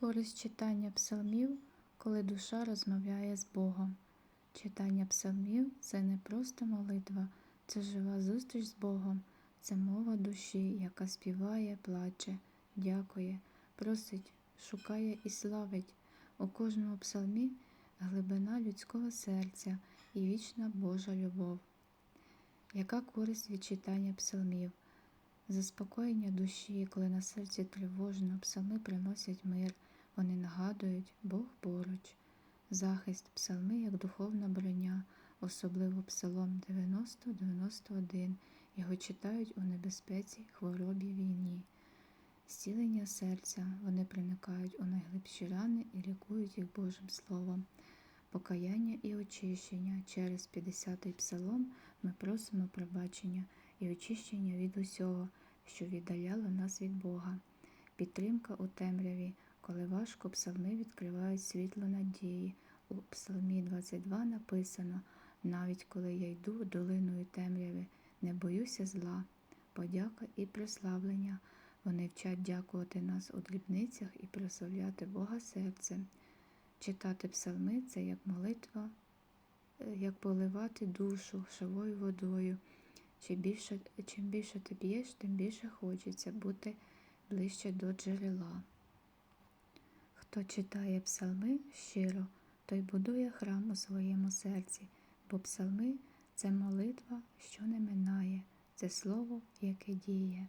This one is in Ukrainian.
Користь читання псалмів, коли душа розмовляє з Богом. Читання псалмів це не просто молитва, це жива зустріч з Богом, це мова душі, яка співає, плаче, дякує, просить, шукає і славить. У кожному псалмі глибина людського серця і вічна Божа любов. Яка користь від читання псалмів? Заспокоєння душі, коли на серці тривожно, псалми приносять мир, вони нагадують Бог поруч, захист, псалми як духовна броня, особливо псалом 90-91, його читають у небезпеці, хворобі, війні. Зцілення серця, вони проникають у найглибші рани і лікують їх Божим Словом. Покаяння і очищення. Через 50-й псалом ми просимо пробачення і очищення від усього, що віддаляло нас від Бога. Підтримка у темряві, коли важко псалми відкривають світло надії. У Псалмі 22 написано: навіть коли я йду долиною темряви, не боюся зла, подяка і прославлення. Вони вчать дякувати нас у дрібницях і прославляти Бога серцем. Читати псалми це як молитва, е, як поливати душу живою водою. Чим більше, чим більше ти п'єш, тим більше хочеться бути ближче до джерела. Хто читає псалми щиро, той будує храм у своєму серці, бо псалми це молитва, що не минає, це слово, яке діє.